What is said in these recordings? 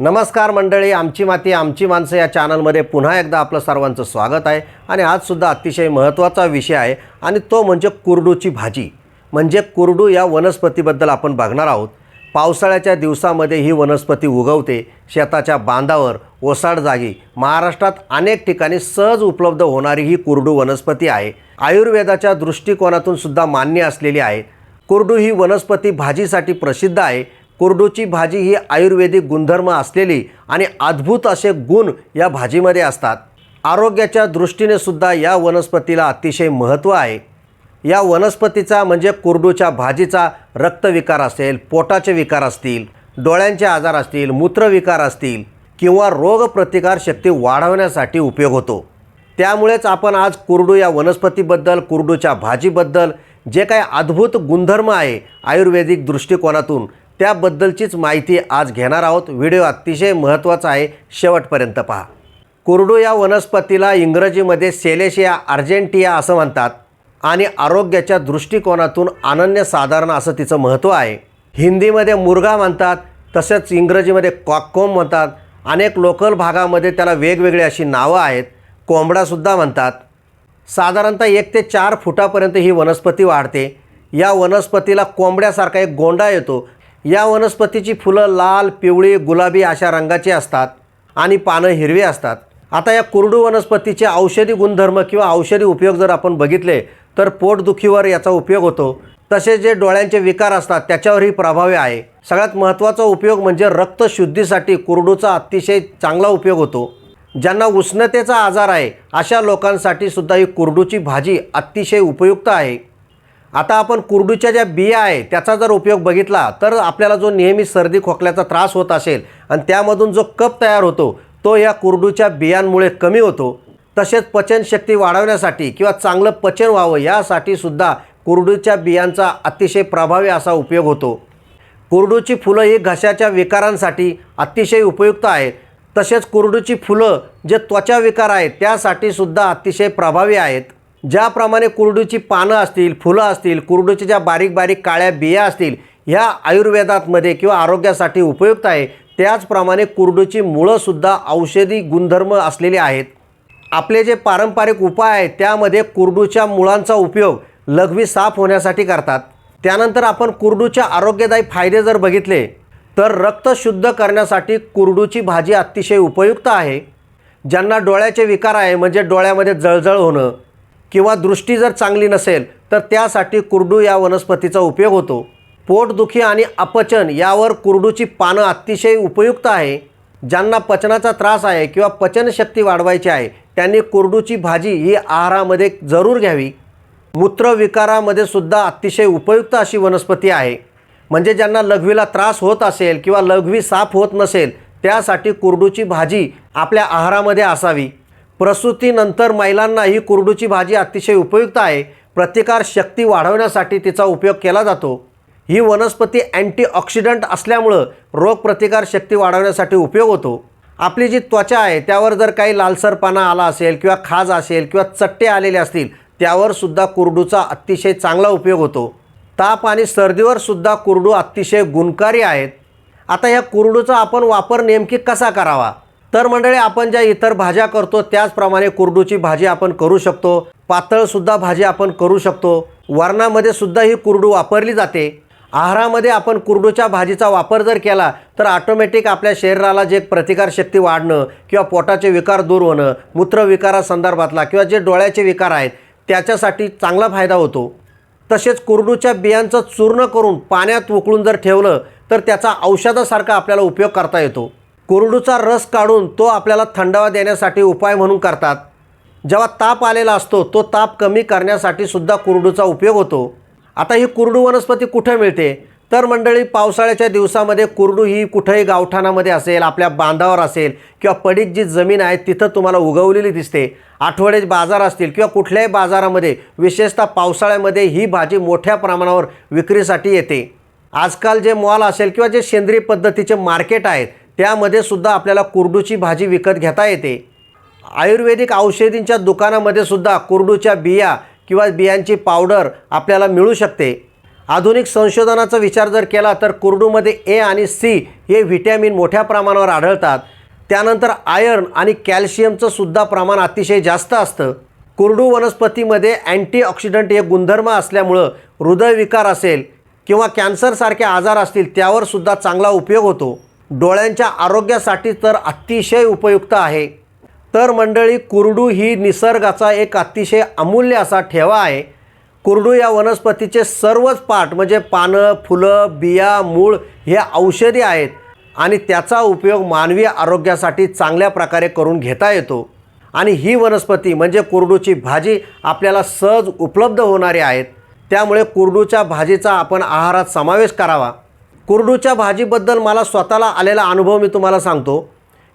नमस्कार मंडळी आमची माती आमची माणसं या चॅनलमध्ये पुन्हा एकदा आपलं सर्वांचं स्वागत आहे. आणि आजसुद्धा अतिशय महत्त्वाचा विषय आहे आणि तो म्हणजे कुरडूची भाजी. म्हणजे कुरडू या वनस्पतीबद्दल आपण बघणार आहोत. पावसाळ्याच्या दिवसामध्ये ही वनस्पती उगवते. शेताच्या बांधावर ओसाड जागी महाराष्ट्रात अनेक ठिकाणी सहज उपलब्ध होणारी ही कुरडू वनस्पती आहे. आयुर्वेदाच्या दृष्टिकोनातून सुद्धा मान्य असलेली आहे. कुरडू ही वनस्पती भाजीसाठी प्रसिद्ध आहे. कोरडूची भाजी ही आयुर्वेदिक गुणधर्म असलेली आणि अद्भुत असे गुण या भाजीमध्ये असतात. आरोग्याच्या दृष्टीने सुद्धा या वनस्पतीला अतिशय महत्त्व आहे. या वनस्पतीचा म्हणजे कुरडूच्या भाजीचा रक्तविकार असेल पोटाचे विकार असतील डोळ्यांचे आजार असतील मूत्रविकार असतील किंवा रोगप्रतिकार शक्ती वाढवण्यासाठी उपयोग होतो. त्यामुळेच आपण आज कुरडू या वनस्पतीबद्दल कुरडूच्या भाजीबद्दल जे काही अद्भुत गुणधर्म आहे आयुर्वेदिक दृष्टिकोनातून त्याबद्दलचीच माहिती आज घेणार आहोत. व्हिडिओ अतिशय महत्त्वाचा आहे. शेवटपर्यंत पहा. कुरडू या वनस्पतीला इंग्रजीमध्ये सेलेशिया अर्जेंटिया असं म्हणतात आणि आरोग्याच्या दृष्टिकोनातून अनन्यसाधारण असं तिचं महत्त्व आहे. हिंदीमध्ये मुर्गा म्हणतात तसेच इंग्रजीमध्ये कॉककोम म्हणतात. अनेक लोकल भागामध्ये त्याला वेगवेगळी अशी नावं आहेत. कोंबडासुद्धा म्हणतात. साधारणतः एक ते चार फुटापर्यंत ही वनस्पती वाढते. या वनस्पतीला कोंबड्यासारखा एक गोंडा येतो. या वनस्पतीची फुलं लाल पिवळी गुलाबी अशा रंगाची असतात आणि पानं हिरवी असतात. आता या कुरडू वनस्पतीचे औषधी गुणधर्म किंवा औषधी उपयोग जर आपण बघितले तर पोटदुखीवर याचा उपयोग होतो. तसेच जे डोळ्यांचे विकार असतात त्याच्यावरही प्रभावी आहे. सगळ्यात महत्त्वाचा उपयोग म्हणजे रक्तशुद्धीसाठी कुरडूचा अतिशय चांगला उपयोग होतो. ज्यांना उष्णतेचा आजार आहे अशा लोकांसाठी सुद्धा ही कुरडूची भाजी अतिशय उपयुक्त आहे. आता आपण कुरडूच्या ज्या बिया आहे त्याचा जर उपयोग बघितला तर आपल्याला जो नेहमी सर्दी खोकल्याचा त्रास होत असेल आणि त्यामधून जो कप तयार होतो तो या कुरडूच्या बियांमुळे कमी होतो. तसेच पचनशक्ती वाढवण्यासाठी किंवा चांगलं पचन व्हावं यासाठी सुद्धा कुरडूच्या बियांचा अतिशय प्रभावी असा उपयोग होतो. कुरडूची फुलं ही घशाच्या विकारांसाठी अतिशय उपयुक्त आहेत. तसेच कुरडूची फुलं जे त्वचा विकार आहेत त्यासाठी सुद्धा अतिशय प्रभावी आहेत. ज्याप्रमाणे कुरडूची पानं असतील फुलं असतील कुरडूच्या ज्या बारीक बारीक काळ्या बिया असतील ह्या आयुर्वेदातमध्ये किंवा आरोग्यासाठी उपयुक्त आहे. त्याचप्रमाणे कुरडूची मुळंसुद्धा औषधी गुणधर्म असलेली आहेत. आपले जे पारंपरिक उपाय आहेत त्यामध्ये कुरडूच्या मुळांचा उपयोग लघवी साफ होण्यासाठी करतात. त्यानंतर आपण कुरडूच्या आरोग्यदायी फायदे जर बघितले तर रक्त शुद्ध करण्यासाठी कुरडूची भाजी अतिशय उपयुक्त आहे. ज्यांना डोळ्याचे विकार आहे म्हणजे डोळ्यामध्ये जळजळ होणं किंवा दृष्टी जर चांगली नसेल तर त्यासाठी कुरडू या वनस्पतीचा उपयोग होतो. पोटदुखी आणि अपचन यावर कुरडूची पानं अतिशय उपयुक्त आहे. ज्यांना पचनाचा त्रास आहे किंवा पचनशक्ती वाढवायची आहे त्यांनी कुरडूची भाजी ही आहारामध्ये जरूर घ्यावी. मूत्रविकारामध्ये सुद्धा अतिशय उपयुक्त अशी वनस्पती आहे. म्हणजे ज्यांना लघवीला त्रास होत असेल किंवा लघवी साफ होत नसेल त्यासाठी कुरडूची भाजी आपल्या आहारामध्ये असावी. प्रसूतीनंतर महिलांना ही कुरडूची भाजी अतिशय उपयुक्त आहे. प्रतिकार शक्ती वाढवण्यासाठी तिचा उपयोग केला जातो. ही वनस्पती अँटीऑक्सिडंट असल्यामुळं रोगप्रतिकार शक्ती वाढवण्यासाठी उपयोग होतो. आपली जी त्वचा आहे त्यावर जर काही लालसरपणा आला असेल किंवा खाज असेल किंवा चट्टे आलेले असतील त्यावर सुद्धा कुरडूचा अतिशय चांगला उपयोग होतो. ताप आणि सर्दीवर सुद्धा कुरडू अतिशय गुणकारी आहेत. आता ह्या कुरडूचा आपण वापर नेमकी कसा करावा? तर मंडळी आपण ज्या इतर भाज्या करतो त्याचप्रमाणे कुरडूची भाजी आपण करू शकतो. पातळसुद्धा भाजी आपण करू शकतो. वरणामध्ये सुद्धा ही कुरडू वापरली जाते. आहारामध्ये आपण कुरडूच्या भाजीचा वापर जर केला तर ऑटोमॅटिक आपल्या शरीराला जे प्रतिकारशक्ती वाढणं किंवा पोटाचे विकार दूर होणं मूत्रविकारासंदर्भातला किंवा जे डोळ्याचे विकार आहेत त्याच्यासाठी चांगला फायदा होतो. तसेच कुरडूच्या बियांचं चूर्ण करून पाण्यात उकळून जर ठेवलं तर त्याचा औषधासारखा आपल्याला उपयोग करता येतो. कुरडूचा रस काढून तो आपल्याला थंडावा देण्यासाठी उपाय म्हणून करतात. जेव्हा ताप आलेला असतो तो ताप कमी करण्यासाठी सुद्धा कुरडूचा उपयोग होतो. आता ही कुरडू वनस्पती कुठे मिळते? तर मंडळी पावसाळ्याच्या दिवसामध्ये कुरडू ही कुठेही गावठाणामध्ये असेल आपल्या बांधावर असेल किंवा पडीक जी जमीन आहे तिथं तुम्हाला उगवलेली दिसते. आठवडे बाजार असतील किंवा कुठल्याही बाजारामध्ये विशेषतः पावसाळ्यामध्ये ही भाजी मोठ्या प्रमाणावर विक्रीसाठी येते. आजकाल जे मॉल असेल किंवा जे सेंद्रिय पद्धतीचे मार्केट आहेत त्यामध्ये सुद्धा आपल्याला कुरडूची भाजी विकत घेता येते. आयुर्वेदिक औषधींच्या दुकानामध्ये सुद्धा कुरडूच्या बिया किंवा बियांची पावडर आपल्याला मिळू शकते. आधुनिक संशोधनाचा विचार जर केला तर कुरडूमध्ये ए आणि सी हे व्हिटॅमिन मोठ्या प्रमाणावर आढळतात. त्यानंतर आयर्न आणि कॅल्शियमचं सुद्धा प्रमाण अतिशय जास्त असतं. कुरडू वनस्पतीमध्ये अँटीऑक्सिडंट हे गुणधर्म असल्यामुळं हृदयविकार असेल किंवा कॅन्सरसारखे आजार असतील त्यावर सुद्धा चांगला उपयोग होतो. डोळ्यांच्या आरोग्यासाठी तर अतिशय उपयुक्त आहे. तर मंडळी कुरडू ही निसर्गाचा एक अतिशय अमूल्य असा ठेवा आहे. कुरडू या वनस्पतीचे सर्वच पाठ म्हणजे पानं फुलं बिया मूळ हे औषधी आहेत आणि त्याचा उपयोग मानवी आरोग्यासाठी चांगल्या प्रकारे करून घेता येतो. आणि ही वनस्पती म्हणजे कुरडूची भाजी आपल्याला सहज उपलब्ध होणारी आहेत. त्यामुळे कुरडूच्या भाजीचा आपण आहारात समावेश करावा. कुरडूच्या भाजीबद्दल मला स्वतःला आलेला अनुभव मी तुम्हाला सांगतो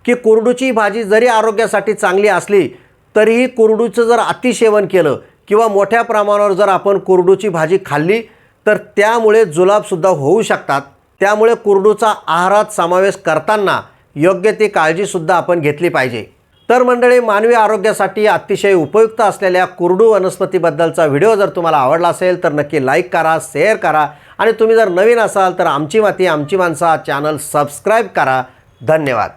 की कुरडूची भाजी जरी आरोग्यासाठी चांगली असली तरीही कुरडूचं जर अतिसेवन केलं किंवा मोठ्या प्रमाणावर जर आपण कुरडूची भाजी खाल्ली तर त्यामुळे जुलाबसुद्धा होऊ शकतात. त्यामुळे कुरडूचा आहारात समावेश करताना योग्य ती काळजीसुद्धा आपण घेतली पाहिजे. तर मंडळी मानवी आरोग्यासाठी अतिशय उपयुक्त असलेल्या कुरडू वनस्पतीबद्दलचा व्हिडिओ जर तुम्हाला आवडला असेल तर नक्की लाईक करा शेअर करा. आणि तुम्ही जर नवीन असाल तर आमची माती आमची माणसा चॅनल सबस्क्राईब करा. धन्यवाद.